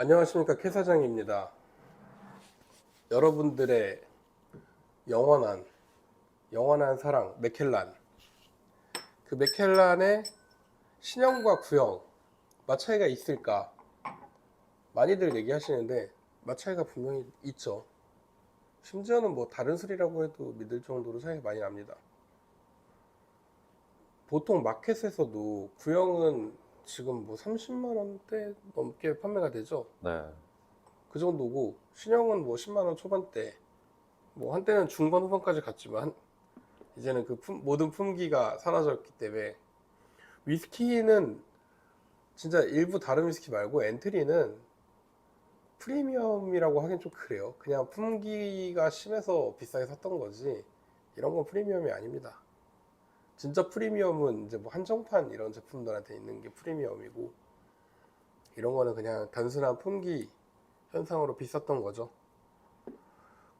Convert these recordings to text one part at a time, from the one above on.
안녕하십니까 캐 사장입니다. 여러분들의 영원한 영원한 사랑 맥켈란 그 맥켈란의 신형과 구형 맛 차이가 있을까? 많이들 얘기하시는데 맛 차이가 분명히 있죠. 심지어는 뭐 다른 술이라고 해도 믿을 정도로 차이가 많이 납니다. 보통 마켓에서도 구형은 지금 뭐 30만 원대 넘게 판매가 되죠. 네. 그 정도고 신형은 뭐 10만 원 초반대 뭐 한때는 중반 후반까지 갔지만 이제는 그 품- 모든 품기가 사라졌기 때문에 위스키는 진짜 일부 다른 위스키 말고 엔트리는 프리미엄이라고 하긴 좀 그래요 그냥 품기가 심해서 비싸게 샀던 거지 이런 건 프리미엄이 아닙니다 진짜 프리미엄은 이제 뭐 한정판 이런 제품들한테 있는 게 프리미엄이고 이런 거는 그냥 단순한 품기 현상으로 비쌌던 거죠.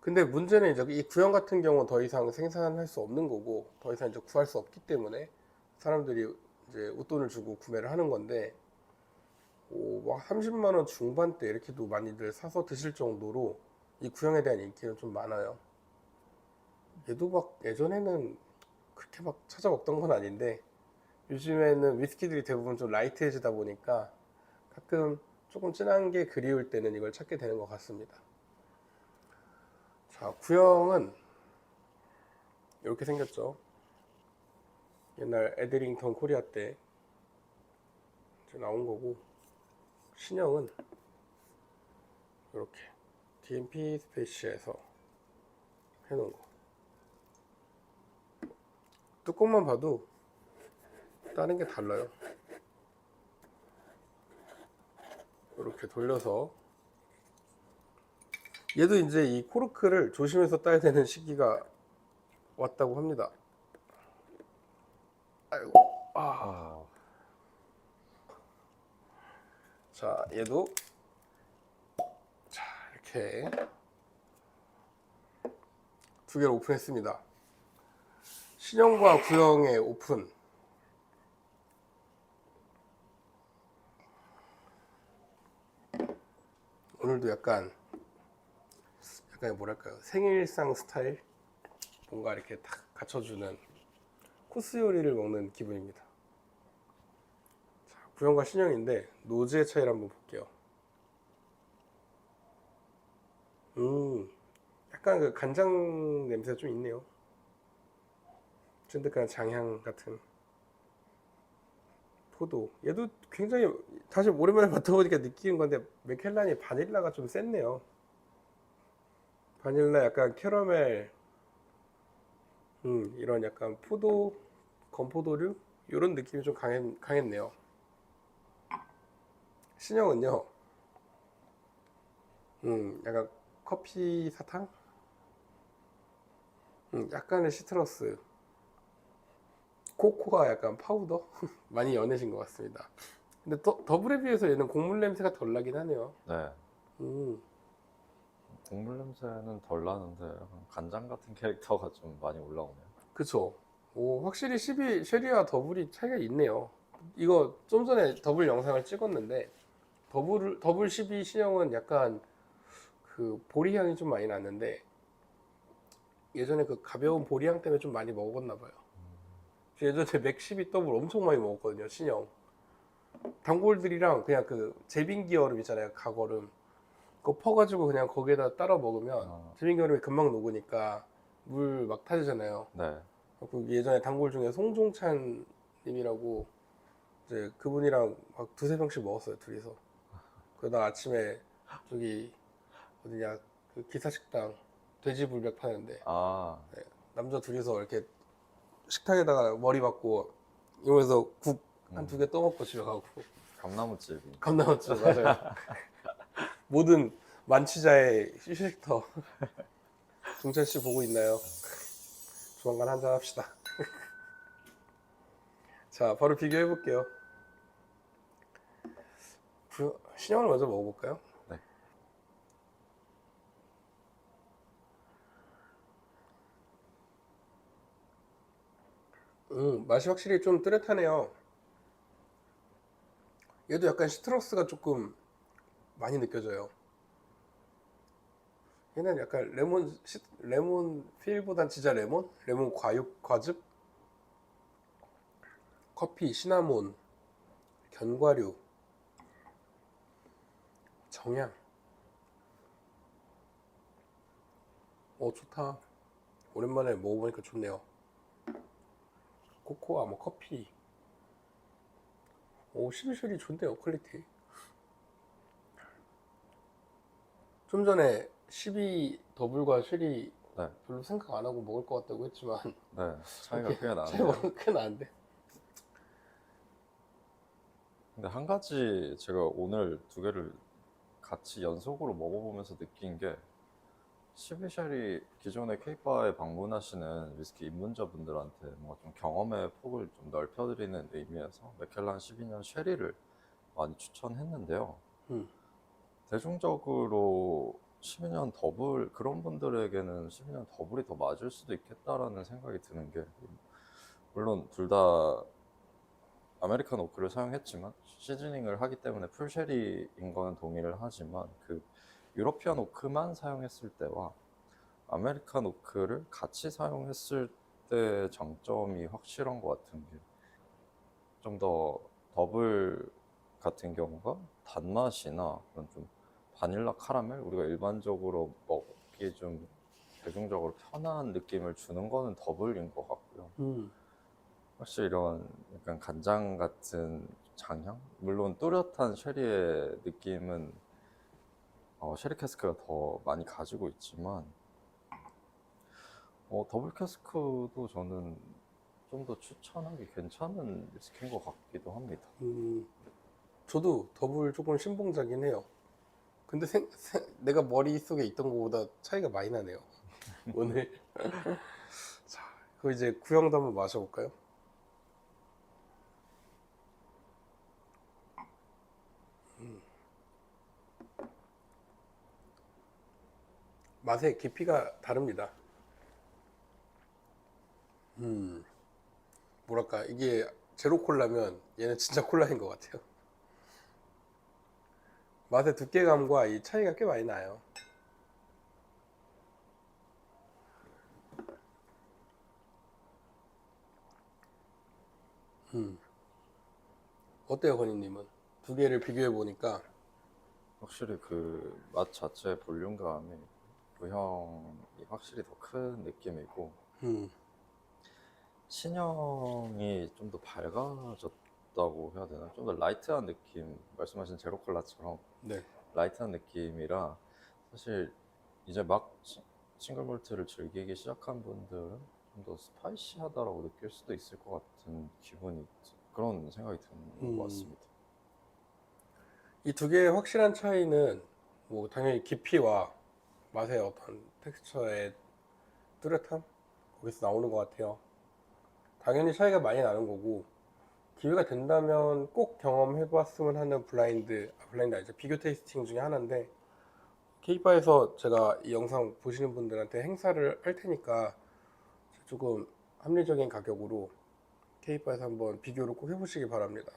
근데 문제는 이제 이 구형 같은 경우는 더 이상 생산할 수 없는 거고 더 이상 이제 구할 수 없기 때문에 사람들이 이제 웃돈을 주고 구매를 하는 건데 오, 막 30만 원 중반대 이렇게도 많이들 사서 드실 정도로 이 구형에 대한 인기는 좀 많아요. 얘도 막 예전에는 그렇게 막 찾아 먹던 건 아닌데 요즘에는 위스키들이 대부분 좀 라이트해지다 보니까 가끔 조금 진한 게 그리울 때는 이걸 찾게 되는 것 같습니다. 자, 구형은 이렇게 생겼죠. 옛날 에드링턴 코리아 때 나온 거고 신형은 이렇게 DMP 스페이시에서 해놓은 거. 뚜껑만 봐도 다른 게 달라요. 이렇게 돌려서 얘도 이제 이 코르크를 조심해서 따야 되는 시기가 왔다고 합니다. 아이고, 아, 아, 자 얘도 자 이렇게 두 개를 오픈했습니다. 신형과 구형의 오픈. 오늘도 약간 약간 뭐랄까요 생일상 스타일 뭔가 이렇게 딱 갖춰주는 코스 요리를 먹는 기분입니다. 자, 구형과 신형인데 노즈의 차이를 한번 볼게요. 음, 약간 그 간장 냄새가 좀 있네요. 쫀득한 장향 같은 포도. 얘도 굉장히 다시 오랜만에 맡아보니까 느끼는 건데 맥켈란이 바닐라가 좀 셌네요. 바닐라 약간 캐러멜, 음, 이런 약간 포도, 건포도류 이런 느낌이 좀 강했, 강했네요. 신형은요, 음, 약간 커피 사탕, 음, 약간의 시트러스, 코코가 약간 파우더 많이 연해진 것 같습니다. 근데 더, 더블에 비해서 얘는 곡물 냄새가 덜 나긴 하네요. 네. 음, 국물 냄새는 덜 나는데 약간 간장 같은 캐릭터가 좀 많이 올라오네요. 그쵸. 오, 확실히 12 쉐리와 더블이 차이가 있네요. 이거 좀 전에 더블 영상을 찍었는데 더블 더블 12 신형은 약간 그 보리 향이 좀 많이 났는데 예전에 그 가벼운 보리 향 때문에 좀 많이 먹었나 봐요. 예전에 맥12 더블 엄청 많이 먹었거든요, 신형. 단골들이랑 그냥 그 제빙기 얼음 있잖아요, 각얼음. 그거 퍼가지고 그냥 거기에다 따라 먹으면 아. 제빙기 얼음이 금방 녹으니까 물 막 타지잖아요. 네. 그 예전에 단골 중에 송종찬 님이라고 이제 그분이랑 막 두세 병씩 먹었어요 둘이서 그러다 아침에 저기 어디냐 그 기사식당 돼지불백 파는데 아, 남자 둘이서 이렇게 식탁에다가 머리 박고 이러면서 국 한 두 개 떠먹고 집에 가고 감나무집이. 감나무죠 맞아요 모든 만취자의 휴식터 종찬 씨 보고 있나요? 조만간 한잔 합시다. 자, 바로 비교해 볼게요. 구- 신형을 먼저 먹어볼까요? 음, 맛이 확실히 좀 뚜렷하네요. 얘도 약간 시트러스가 조금 많이 느껴져요. 얘는 약간 레몬 시- 레몬 필보단 진짜 레몬? 레몬 과육 과즙? 커피, 시나몬, 견과류, 정향. 오 좋다. 오랜만에 먹어보니까 좋네요. 코코아, 뭐 커피. 오 시비슈리 좋네요 퀄리티. 좀 전에 12 더블과 쉐리 네, 별로 생각 안 하고 먹을 것 같다고 했지만 네 차이가 꽤 차이가 나네요. 꽤 나는데. 근데 한 가지 제가 오늘 두 개를 같이 연속으로 먹어보면서 느낀 게 시비샬이 기존에 케이바에 방문하시는 위스키 입문자분들한테 뭔가 좀 경험의 폭을 좀 넓혀드리는 의미에서 맥켈란 12년 쉐리를 많이 추천했는데요. 음. 대중적으로 12년 더블 그런 분들에게는 12년 더블이 더 맞을 수도 있겠다라는 생각이 드는 게 물론 둘 다 아메리칸 오크를 사용했지만 시즈닝을 하기 때문에 풀쉐리인 거는 동의를 하지만 그 유러피안 오크만 사용했을 때와 아메리칸 오크를 같이 사용했을 때 장점이 확실한 것 같은 게 좀 더 더블 같은 경우가 단맛이나 그런 좀 바닐라 카라멜 우리가 일반적으로 먹기 좀 대중적으로 편한 느낌을 주는 거는 더블인 것 같고요. 음. 확실히 이런 약간 간장 같은 장향? 물론 또렷한 쉐리의 느낌은 어, 쉐리 캐스크가 더 많이 가지고 있지만 어, 더블 캐스크도 저는 좀 더 추천하기 괜찮은 위스키인 것 같기도 합니다. 음. 저도 더블 조금 신봉자긴 해요. 근데 생, 생- 내가 머릿속에 있던 것보다 차이가 많이 나네요. 오늘. 자, 그 이제 구형도 한번 마셔볼까요? 맛의 깊이가 다릅니다. 음, 뭐랄까, 이게 제로 콜라면 얘는 진짜 콜라인 것 같아요. 맛의 두께감과 이 차이가 꽤 많이 나요. 음. 어때요, 건희님은? 두 개를 비교해 보니까, 확실히 그 맛 자체의 볼륨감이 구형이 확실히 더 큰 느낌이고 음, 신형이 좀 더 밝아졌다고 해야 되나? 좀 더 라이트한 느낌, 말씀하신 제로콜라처럼 네. 라이트한 느낌이라 사실 이제 막 시- 싱글 몰트를 즐기기 시작한 분들은 좀 더 스파이시하다라고 느낄 수도 있을 것 같은 기분이 그런 생각이 드는 음. 것 같습니다. 이 두 개의 확실한 차이는 뭐 당연히 깊이와 맛의 어떤 텍스처의 뚜렷함 거기서 나오는 것 같아요. 당연히 차이가 많이 나는 거고 기회가 된다면 꼭 경험해봤으면 하는 블라인드 아, 블라인드 아니죠 비교 테이스팅 중에 하나인데 케이바에서 제가 이 영상 보시는 분들한테 행사를 할 테니까 조금 합리적인 가격으로 케이바에서 한번 비교를 꼭 해보시기 바랍니다.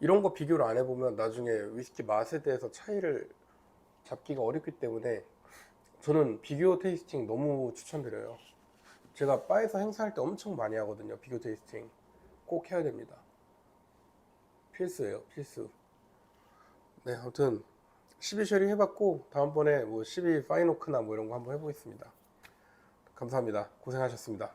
이런 거 비교를 안 해보면 나중에 위스키 맛에 대해서 차이를 잡기가 어렵기 때문에 저는 비교 테이스팅 너무 추천드려요. 제가 바에서 행사할 때 엄청 많이 하거든요. 비교 테이스팅 꼭 해야 됩니다. 필수예요, 필수. 네, 아무튼 12 쉐리 해봤고 다음번에 뭐12 파이노크나 뭐 이런 거 한번 해보겠습니다. 감사합니다. 고생하셨습니다.